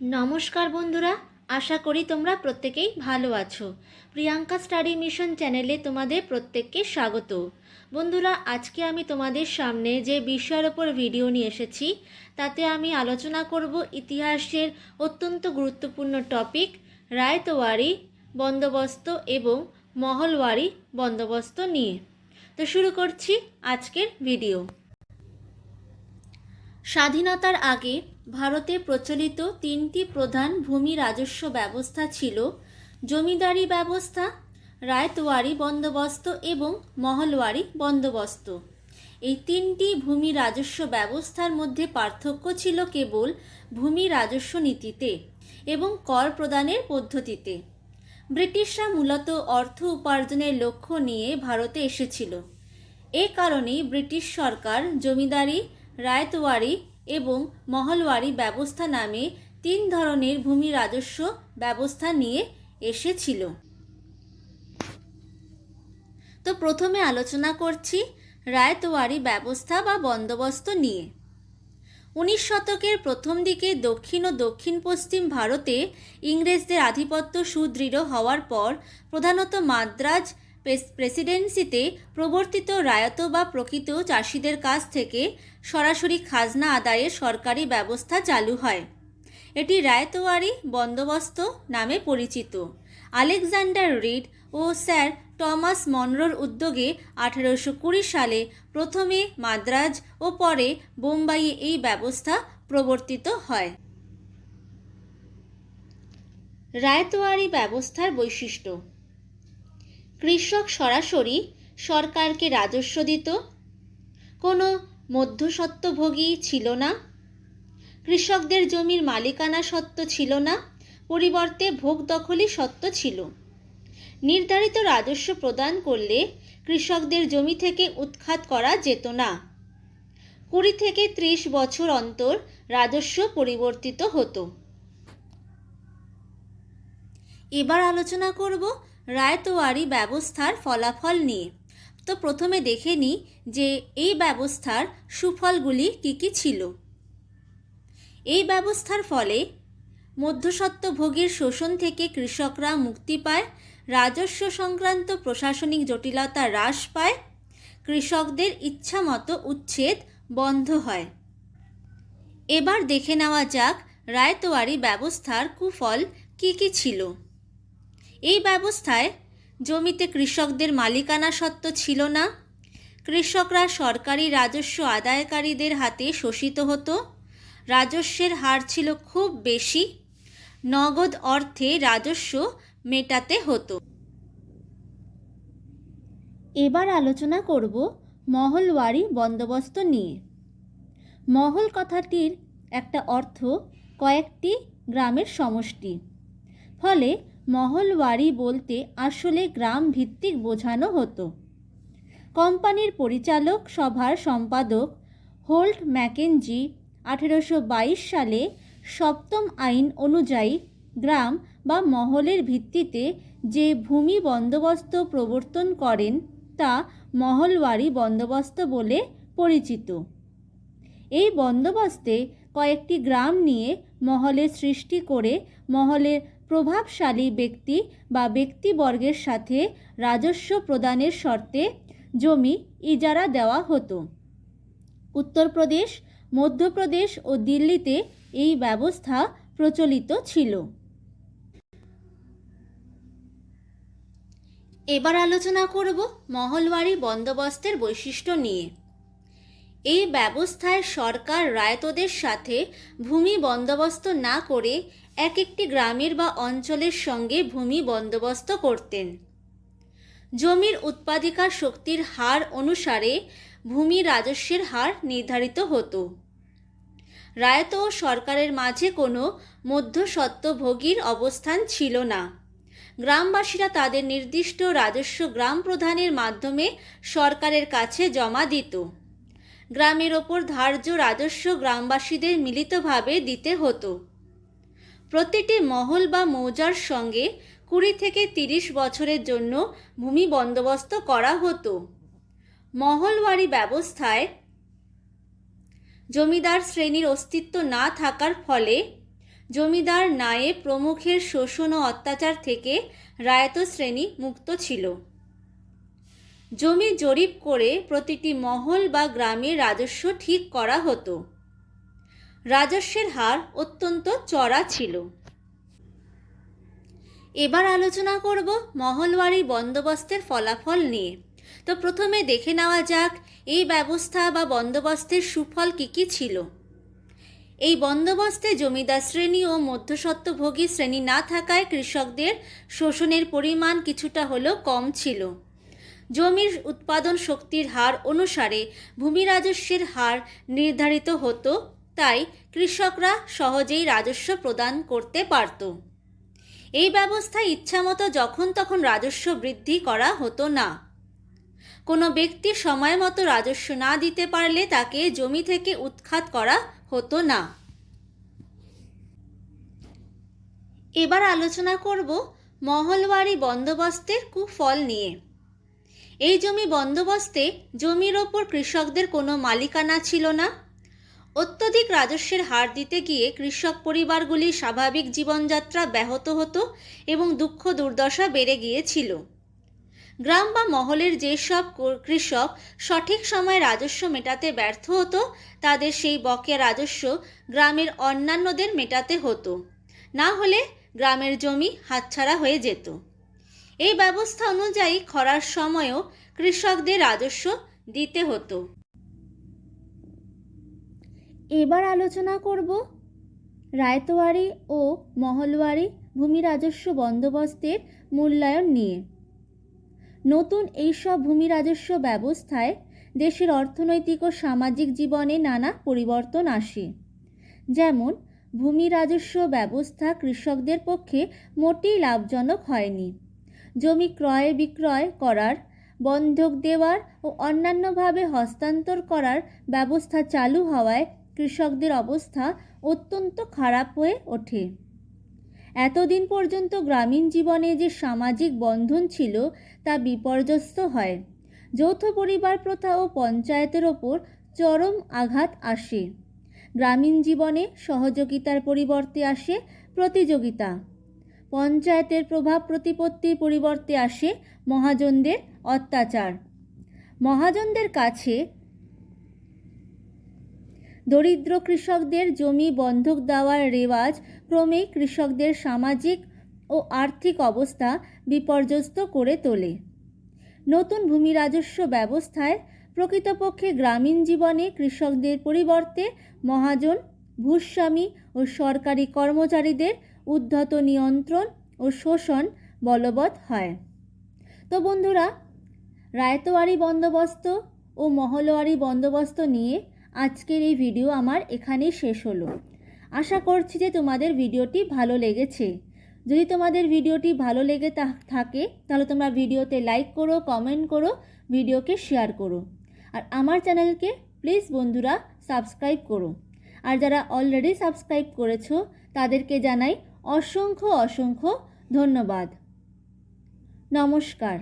নমস্কার বন্ধুরা, আশা করি তোমরা প্রত্যেকেই ভালো আছো। প্রিয়াঙ্কা স্টাডি মিশন চ্যানেলে তোমাদের প্রত্যেককে স্বাগত। বন্ধুরা, আজকে আমি তোমাদের সামনে যে বিষয়ের ওপর ভিডিও নিয়ে এসেছি, তাতে আমি আলোচনা করব ইতিহাসের অত্যন্ত গুরুত্বপূর্ণ টপিক, রায়তওয়ারি বন্দোবস্ত এবং মহলওয়ারি বন্দোবস্ত নিয়ে। তো শুরু করছি আজকের ভিডিও। স্বাধীনতার আগে ভারতে প্রচলিত তিনটি প্রধান ভূমি রাজস্ব ব্যবস্থা ছিল জমিদারি ব্যবস্থা, রায়তওয়ারি বন্দোবস্ত এবং মহলওয়ারি বন্দোবস্ত। এই তিনটি ভূমি রাজস্ব ব্যবস্থার মধ্যে পার্থক্য ছিল কেবল ভূমি রাজস্ব নীতিতে এবং কর প্রদানের পদ্ধতিতে। ব্রিটিশরা মূলত অর্থ উপার্জনের লক্ষ্য নিয়ে ভারতে এসেছিল। এ কারণেই ব্রিটিশ সরকার জমিদারি, রায়তওয়ারি এবং মহলওয়ারি ব্যবস্থা নামে তিন ধরনের ভূমি রাজস্ব ব্যবস্থা নিয়ে এসেছিল। তো প্রথমে আলোচনা করছি রায়তওয়ারি ব্যবস্থা বা বন্দোবস্ত নিয়ে। উনিশ শতকের প্রথম দিকে দক্ষিণ ও দক্ষিণ পশ্চিম ভারতে ইংরেজদের আধিপত্য সুদৃঢ় হওয়ার পর প্রধানত মাদ্রাজ প্রেসিডেন্সিতে প্রবর্তিত রায়ত বা প্রকৃত চাষিদের কাছ থেকে সরাসরি খাজনা আদায়ের সরকারি ব্যবস্থা চালু হয়। এটি রায়তওয়ারি বন্দোবস্ত নামে পরিচিত। আলেকজান্ডার রিড ও স্যার টমাস মনরোর উদ্যোগে আঠেরোশো কুড়ি সালে প্রথমে মাদ্রাজ ও পরে বোম্বাইয়ে এই ব্যবস্থা প্রবর্তিত হয়। রায়তওয়ারি ব্যবস্থার বৈশিষ্ট্য কৃষক সরাসরি সরকারকে রাজস্ব দিত। কোনো মধ্যস্বত্বভোগী ছিল না। কৃষকদের জমির মালিকানা সত্ত্ব ছিল না। পরিবর্তে ভোগ দখলই সত্ত্ব ছিল। নির্ধারিত রাজস্ব প্রদান করলে কৃষকদের জমি থেকে উৎখাত করা যেত না। কুড়ি থেকে ত্রিশ বছর অন্তর রাজস্ব পরিবর্তিত হতো। এবার আলোচনা করব রায়তওয়ারি ব্যবস্থার ফলাফল নিয়ে। তো প্রথমে দেখে নিই যে এই ব্যবস্থার সুফলগুলি কী কী ছিল। এই ব্যবস্থার ফলে মধ্যস্বত্বভোগীর শোষণ থেকে কৃষকরা মুক্তি পায়, রাজস্ব সংক্রান্ত প্রশাসনিক জটিলতা হ্রাস পায়, কৃষকদের ইচ্ছামতো উচ্ছেদ বন্ধ হয়। এবার দেখে নেওয়া যাক রায়তোয়ারি ব্যবস্থার কুফল কী কী ছিল। এই ব্যবস্থায় জমিতে কৃষকদের মালিকানা সত্ত্ব ছিল না। কৃষকরা সরকারি রাজস্ব আদায়কারীদের হাতে শোষিত হতো। রাজস্বের হার ছিল খুব বেশি। নগদ অর্থে রাজস্ব মেটাতে হতো। এবার আলোচনা করব মহলওয়ারি বন্দোবস্ত নিয়ে। মহল কথাটির একটা অর্থ কয়েকটি গ্রামের সমষ্টি। ফলে মহলওয়ারি বলতে আসলে গ্রাম ভিত্তিক বোঝানো হতো। কোম্পানির পরিচালক, সভার সম্পাদক হোল্ট ম্যাকেনজি আঠেরোশো বাইশ সালে সপ্তম আইন অনুযায়ী গ্রাম বা মহলের ভিত্তিতে যে ভূমি বন্দোবস্ত প্রবর্তন করেন তা মহলওয়ারি বন্দোবস্ত বলে পরিচিত। এই বন্দোবস্তে কয়েকটি গ্রাম নিয়ে মহলের সৃষ্টি করে মহলের প্রভাবশালী ব্যক্তি বা ব্যক্তিবর্গের সাথে রাজস্ব প্রদানের শর্তে জমি ইজারা দেওয়া হতো। উত্তরপ্রদেশ, মধ্যপ্রদেশ ও দিল্লিতে এই ব্যবস্থা প্রচলিত ছিল। এবার আলোচনা করব মহলওয়ারি বন্দোবস্তের বৈশিষ্ট্য নিয়ে। এই ব্যবস্থায় সরকার রায়তদের সাথে ভূমি বন্দোবস্ত না করে এক একটি গ্রামের বা অঞ্চলের সঙ্গে ভূমি বন্দোবস্ত করতেন। জমির উৎপাদিকা শক্তির হার অনুসারে ভূমি রাজস্বের হার নির্ধারিত হতো। রায়ত ও সরকারের মাঝে কোনো মধ্যস্বত্বভোগীর অবস্থান ছিল না। গ্রামবাসীরা তাদের নির্দিষ্ট রাজস্ব গ্রাম প্রধানের মাধ্যমে সরকারের কাছে জমা দিত। গ্রামের ওপর ধার্য রাজস্ব গ্রামবাসীদের মিলিতভাবে দিতে হতো। প্রতিটি মহল বা মৌজার সঙ্গে কুড়ি থেকে তিরিশ বছরের জন্য ভূমি বন্দোবস্ত করা হতো। মহলওয়ারি ব্যবস্থায় জমিদার শ্রেণির অস্তিত্ব না থাকার ফলে জমিদার নায়ে প্রমুখের শোষণ ও অত্যাচার থেকে রায়ত শ্রেণি মুক্ত ছিল। জমি জরিপ করে প্রতিটি মহল বা গ্রামের রাজস্ব ঠিক করা হতো। রাজস্বের হার অত্যন্ত চড়া ছিল। এবার আলোচনা করব মহলওয়ারি বন্দোবস্তের ফলাফল নিয়ে। তো প্রথমে দেখে নেওয়া যাক, এই ব্যবস্থা বা বন্দোবস্তের সুফল কী কী ছিল? এই বন্দোবস্তে জমিদার শ্রেণি ও মধ্যস্বত্বভোগী শ্রেণি না থাকায় কৃষকদের শোষণের পরিমাণ কিছুটা হলেও কম ছিল। জমির উৎপাদন শক্তির হার অনুসারে ভূমি রাজস্বের হার নির্ধারিত হতো তাই কৃষকরা সহজেই রাজস্ব প্রদান করতে পারত। এই ব্যবস্থায় ইচ্ছামতো যখন তখন রাজস্ব বৃদ্ধি করা হতো না। কোনো ব্যক্তি সময় মতো রাজস্ব না দিতে পারলে তাকে জমি থেকে উৎখাত করা হতো না। এবার আলোচনা করব মহলওয়ারি বন্দোবস্তের কুফল নিয়ে। এই জমি বন্দোবস্তে জমির ওপর কৃষকদের কোনো মালিকানা ছিল না। অত্যধিক রাজস্বের হার দিতে গিয়ে কৃষক পরিবারগুলির স্বাভাবিক জীবনযাত্রা ব্যাহত হতো এবং দুঃখ দুর্দশা বেড়ে গিয়েছিল। গ্রাম বা মহলের যেসব কৃষক সঠিক সময়ে রাজস্ব মেটাতে ব্যর্থ হতো, তাদের সেই বকেয়া রাজস্ব গ্রামের অন্যান্যদের মেটাতে হতো। না হলে গ্রামের জমি হাতছাড়া হয়ে যেত। এই ব্যবস্থা অনুযায়ী খরার সময়ও কৃষকদের রাজস্ব দিতে হতো। এবার আলোচনা করব রায়তোয়ারি ও মহলওয়ারি ভূমি রাজস্ব বন্দোবস্তের মূল্যায়ন নিয়ে। নতুন এইসব ভূমি রাজস্ব ব্যবস্থায় দেশের অর্থনৈতিক ও সামাজিক জীবনে নানা পরিবর্তন আসে। যেমন, ভূমি রাজস্ব ব্যবস্থা কৃষকদের পক্ষে মোটেই লাভজনক হয়নি। জমি ক্রয় বিক্রয় করার, বন্ধক দেওয়ার ও অন্যান্যভাবে হস্তান্তর করার ব্যবস্থা চালু হওয়ায় কৃষকদের অবস্থা অত্যন্ত খারাপ হয়ে ওঠে। এতদিন পর্যন্ত গ্রামীণ জীবনে যে সামাজিক বন্ধন ছিল তা বিপর্যস্ত হয়। যৌথ পরিবার প্রথা ও পঞ্চায়েতের ওপর চরম আঘাত আসে। গ্রামীণ জীবনে সহযোগিতার পরিবর্তে আসে প্রতিযোগিতা। পঞ্চায়েতের প্রভাব প্রতিপত্তির পরিবর্তে আসে মহাজনদের অত্যাচার। মহাজনদের কাছে দরিদ্র কৃষকদের জমি বন্ধক দেওয়ার রেওয়াজ ক্রমেই কৃষকদের সামাজিক ও আর্থিক অবস্থা বিপর্যস্ত করে তোলে। নতুন ভূমি রাজস্ব ব্যবস্থায় প্রকৃতপক্ষে গ্রামীণ জীবনে কৃষকদের পরিবর্তে মহাজন, ভূস্বামী ও সরকারি কর্মচারীদের উদ্ধত নিয়ন্ত্রণ ও শোষণ বলবৎ হয়। তো বন্ধুরা, রায়তোয়ারি বন্দোবস্ত ও মহলওয়ারি বন্দোবস্ত নিয়ে আজকের এই ভিডিও আমার এখানেই শেষ হলো। আশা করছি যে তোমাদের ভিডিওটি ভালো লেগেছে। যদি তোমাদের ভিডিওটি ভালো লেগে থাকে, তাহলে তোমরা ভিডিওতে লাইক করো কমেন্ট করো, ভিডিওকে শেয়ার করো। আর আমার চ্যানেলকে প্লিজ বন্ধুরা সাবস্ক্রাইব করো। আর যারা অলরেডি সাবস্ক্রাইব করেছ, তাদেরকে জানাই অসংখ্য অসংখ্য ধন্যবাদ। নমস্কার।